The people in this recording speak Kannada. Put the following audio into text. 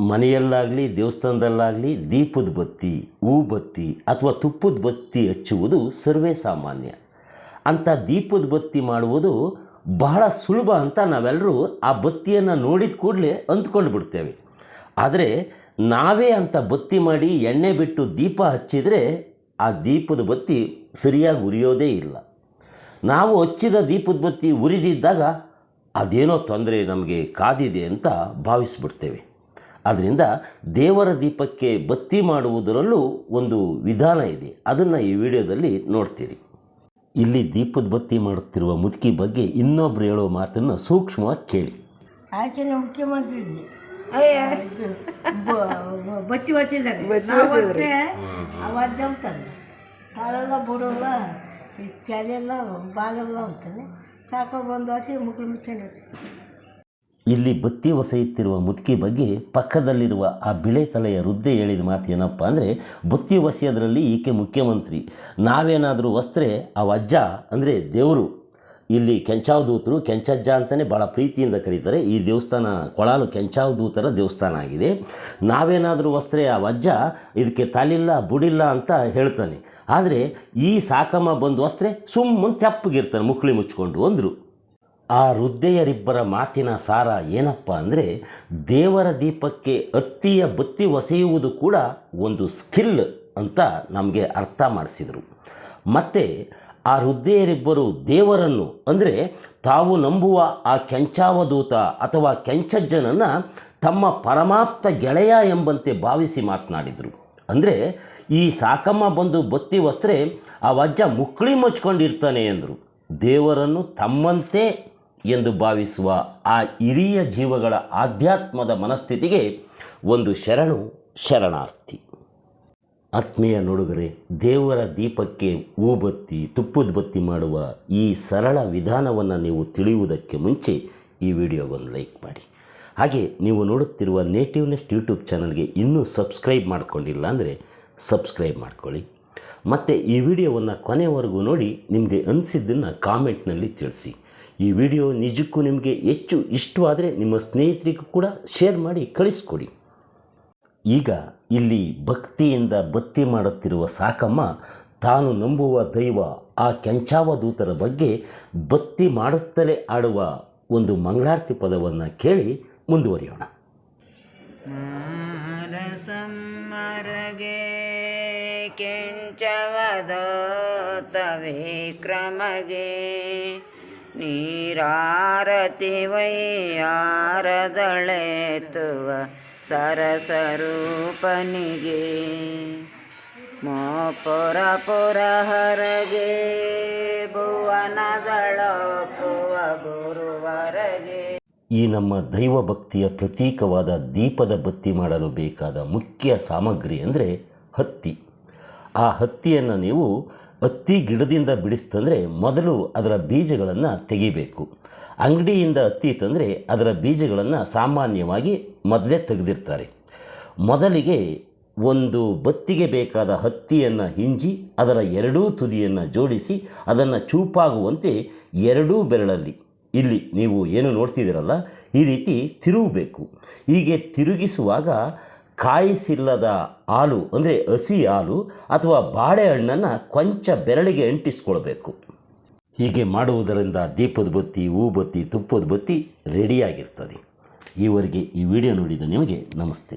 ಮನೆಯಲ್ಲಾಗಲಿ, ದೇವಸ್ಥಾನದಲ್ಲಾಗಲಿ ದೀಪದ ಬತ್ತಿ, ಹೂ ಬತ್ತಿ ಅಥವಾ ತುಪ್ಪದ ಬತ್ತಿ ಹಚ್ಚುವುದು ಸರ್ವೇ ಸಾಮಾನ್ಯ. ಅಂಥ ದೀಪದ ಬತ್ತಿ ಮಾಡುವುದು ಬಹಳ ಸುಲಭ ಅಂತ ನಾವೆಲ್ಲರೂ ಆ ಬತ್ತಿಯನ್ನು ನೋಡಿದ ಕೂಡಲೇ ಅಂದ್ಕೊಂಡು ಬಿಡ್ತೇವೆ. ಆದರೆ ನಾವೇ ಅಂಥ ಬತ್ತಿ ಮಾಡಿ ಎಣ್ಣೆ ಬಿಟ್ಟು ದೀಪ ಹಚ್ಚಿದರೆ ಆ ದೀಪದ ಬತ್ತಿ ಸರಿಯಾಗಿ ಉರಿಯೋದೇ ಇಲ್ಲ. ನಾವು ಹಚ್ಚಿದ ದೀಪದ ಬತ್ತಿ ಉರಿದಿದ್ದಾಗ ಅದೇನೋ ತೊಂದರೆ ನಮಗೆ ಕಾದಿದೆ ಅಂತ ಭಾವಿಸ್ಬಿಡ್ತೇವೆ. ಆದ್ದರಿಂದ ದೇವರ ದೀಪಕ್ಕೆ ಬತ್ತಿ ಮಾಡುವುದರಲ್ಲೂ ಒಂದು ವಿಧಾನ ಇದೆ. ಅದನ್ನು ಈ ವಿಡಿಯೋದಲ್ಲಿ ನೋಡ್ತೀರಿ. ಇಲ್ಲಿ ದೀಪದ ಬತ್ತಿ ಮಾಡುತ್ತಿರುವ ಮುದುಕಿ ಬಗ್ಗೆ ಇನ್ನೊಬ್ರು ಹೇಳೋ ಮಾತನ್ನು ಸೂಕ್ಷ್ಮವಾಗಿ ಕೇಳಿ. ಆಕೆನೇ ಮುಖ್ಯಮಂತ್ರಿ ಬತ್ತಿ ಜಮ್ತಾನೆ ಕಾಲೆಲ್ಲ ಬುಡಲ್ಲ ಈ ತಲೆಲ್ಲ ಬಾಲೆಲ್ಲ ಅಂತಾನೆ ಸಾಕೋ ಬಂದು ಹಸಿ ಮುಖ್ಯಮಂತ್ರಿ ಇಲ್ಲಿ ಬತ್ತಿ ಒಸೆಯುತ್ತಿರುವ ಮುದುಕಿ ಬಗ್ಗೆ ಪಕ್ಕದಲ್ಲಿರುವ ಆ ಬಿಳೆ ತಲೆಯ ವೃದ್ಧೆ ಹೇಳಿದ ಮಾತು ಏನಪ್ಪ ಅಂದರೆ, ಬತ್ತಿ ಒಸೆಯೋದ್ರಲ್ಲಿ ಈಕೆ ಮುಖ್ಯಮಂತ್ರಿ. ನಾವೇನಾದರೂ ವಸ್ತ್ರೆ ಆ ಅಜ್ಜ ಅಂದರೆ ದೇವರು. ಇಲ್ಲಿ ಕೆಂಚಾವಧೂತರು ಕೆಂಚಜ್ಜ ಅಂತಲೇ ಭಾಳ ಪ್ರೀತಿಯಿಂದ ಕರೀತಾರೆ. ಈ ದೇವಸ್ಥಾನ ಕೊಳಾಲು ಕೆಂಚಾವಧೂತರ ದೇವಸ್ಥಾನ ಆಗಿದೆ. ನಾವೇನಾದರೂ ವಸ್ತ್ರೆ ಆ ವಜ್ಜ ಇದಕ್ಕೆ ತಾಲಿಲ್ಲ, ಬುಡಿಲ್ಲ ಅಂತ ಹೇಳ್ತಾನೆ. ಆದರೆ ಈ ಸಾಕಮ್ಮ ಬಂದು ವಸ್ತ್ರೆ ಸುಮ್ಮನೆ ತೆಪ್ಪಗಿರ್ತಾನೆ ಮುಕ್ಳಿ ಮುಚ್ಕೊಂಡು ಅಂದರು. ಆ ವೃದ್ಧೆಯರಿಬ್ಬರ ಮಾತಿನ ಸಾರ ಏನಪ್ಪ ಅಂದರೆ ದೇವರ ದೀಪಕ್ಕೆ ಅತ್ತಿಯ ಬತ್ತಿ ಒಸೆಯುವುದು ಕೂಡ ಒಂದು ಸ್ಕಿಲ್ ಅಂತ ನಮಗೆ ಅರ್ಥ ಮಾಡಿಸಿದರು. ಮತ್ತು ಆ ವೃದ್ಧೆಯರಿಬ್ಬರು ದೇವರನ್ನು ಅಂದರೆ ತಾವು ನಂಬುವ ಆ ಕೆಂಚಾವಧೂತ ಅಥವಾ ಕೆಂಚಜ್ಜನನ್ನು ತಮ್ಮ ಪರಮಾಪ್ತ ಗೆಳೆಯ ಎಂಬಂತೆ ಭಾವಿಸಿ ಮಾತನಾಡಿದರು. ಅಂದರೆ ಈ ಸಾಕಮ್ಮ ಬಂದು ಬತ್ತಿ ವಸ್ತ್ರೆ ಆ ವಜ್ಜ ಮುಕ್ಳಿ ಮಚ್ಕೊಂಡಿರ್ತಾನೆ ಎಂದರು ದೇವರನ್ನು ತಮ್ಮಂತೆ ಎಂದು ಭಾವಿಸುವ ಆ ಹಿರಿಯ ಜೀವಗಳ ಆಧ್ಯಾತ್ಮದ ಮನಸ್ಥಿತಿಗೆ ಒಂದು ಶರಣು ಶರಣಾರ್ಥಿ. ಆತ್ಮೀಯ ನೋಡುಗರೆ, ದೇವರ ದೀಪಕ್ಕೆ ಹೂಬತ್ತಿ ತುಪ್ಪದ ಬತ್ತಿ ಮಾಡುವ ಈ ಸರಳ ವಿಧಾನವನ್ನು ನೀವು ತಿಳಿಯುವುದಕ್ಕೆ ಮುಂಚೆ ಈ ವಿಡಿಯೋಗೊಂದು ಲೈಕ್ ಮಾಡಿ. ಹಾಗೆ ನೀವು ನೋಡುತ್ತಿರುವ ನೇಟಿವ್ನೆಸ್ಟ್ ಯೂಟ್ಯೂಬ್ ಚಾನಲ್ಗೆ ಇನ್ನೂ ಸಬ್ಸ್ಕ್ರೈಬ್ ಮಾಡ್ಕೊಂಡಿಲ್ಲ ಅಂದರೆ ಸಬ್ಸ್ಕ್ರೈಬ್ ಮಾಡ್ಕೊಳ್ಳಿ. ಮತ್ತು ಈ ವಿಡಿಯೋವನ್ನು ಕೊನೆವರೆಗೂ ನೋಡಿ, ನಿಮಗೆ ಅನಿಸಿದ್ದನ್ನು ಕಾಮೆಂಟ್ನಲ್ಲಿ ತಿಳಿಸಿ. ಈ ವಿಡಿಯೋ ನಿಜಕ್ಕೂ ನಿಮಗೆ ಹೆಚ್ಚು ಇಷ್ಟವಾದರೆ ನಿಮ್ಮ ಸ್ನೇಹಿತರಿಗೂ ಕೂಡ ಶೇರ್ ಮಾಡಿ ಕಳಿಸ್ಕೊಡಿ. ಈಗ ಇಲ್ಲಿ ಭಕ್ತಿಯಿಂದ ಬತ್ತಿ ಮಾಡುತ್ತಿರುವ ಸಾಕಮ್ಮ ತಾನು ನಂಬುವ ದೈವ ಆ ಕೆಂಚಾವ ದೂತರ ಬಗ್ಗೆ ಬತ್ತಿ ಮಾಡುತ್ತಲೇ ಆಡುವ ಒಂದು ಮಂಗಳಾರತಿ ಪದವನ್ನು ಕೇಳಿ ಮುಂದುವರಿಯೋಣ. ಕೆಂಚವದೋ ಕೆಂಚವದ ವಿಕ್ರಮಗೆ ನೀರಾರತಿ ವೈಯಾರದಳೆತ್ತುವ ಸರಸರೂಪನಿಗೆ. ಮೋಪುರ ಪುರ ಹರಗೆ ಭುವನದಳಪುವ ಗುರುವರಗೆ. ಈ ನಮ್ಮ ದೈವ ಭಕ್ತಿಯ ಪ್ರತೀಕವಾದ ದೀಪದ ಬತ್ತಿ ಮಾಡಲು ಬೇಕಾದ ಮುಖ್ಯ ಸಾಮಗ್ರಿ ಅಂದರೆ ಹತ್ತಿ. ಆ ಹತ್ತಿಯನ್ನು ನೀವು ಹತ್ತಿ ಗಿಡದಿಂದ ಬಿಡಿಸ್ತಂದರೆ ಮೊದಲು ಅದರ ಬೀಜಗಳನ್ನು ತೆಗಿಬೇಕು. ಅಂಗಡಿಯಿಂದ ಹತ್ತಿ ತಂದರೆ ಅದರ ಬೀಜಗಳನ್ನು ಸಾಮಾನ್ಯವಾಗಿ ಮೊದಲೇ ತೆಗೆದಿರ್ತಾರೆ. ಮೊದಲಿಗೆ ಒಂದು ಬತ್ತಿಗೆ ಬೇಕಾದ ಹತ್ತಿಯನ್ನು ಹಿಂಜಿ ಅದರ ಎರಡೂ ತುದಿಯನ್ನು ಜೋಡಿಸಿ ಅದನ್ನು ಚೂಪಾಗುವಂತೆ ಎರಡೂ ಬೆರಳಲ್ಲಿ. ಇಲ್ಲಿ ನೀವು ಏನು ನೋಡ್ತಿದ್ದೀರಲ್ಲ, ಈ ರೀತಿ ತಿರುಗಬೇಕು. ಹೀಗೆ ತಿರುಗಿಸುವಾಗ ಕಾಯಿಸಿಲ್ಲದ ಹಾಲು, ಅಂದರೆ ಹಸಿ ಹಾಲು ಅಥವಾ ಬಾಳೆಹಣ್ಣನ್ನು ಕೊಂಚ ಬೆರಳಿಗೆ ಅಂಟಿಸ್ಕೊಳ್ಬೇಕು. ಹೀಗೆ ಮಾಡುವುದರಿಂದ ದೀಪದ ಬತ್ತಿ, ಹೂ ಬತ್ತಿ, ತುಪ್ಪದ ಬತ್ತಿ ರೆಡಿಯಾಗಿರ್ತದೆ. ಈವರೆಗೆ ಈ ವಿಡಿಯೋ ನೋಡಿದ ನಿಮಗೆ ನಮಸ್ತೆ.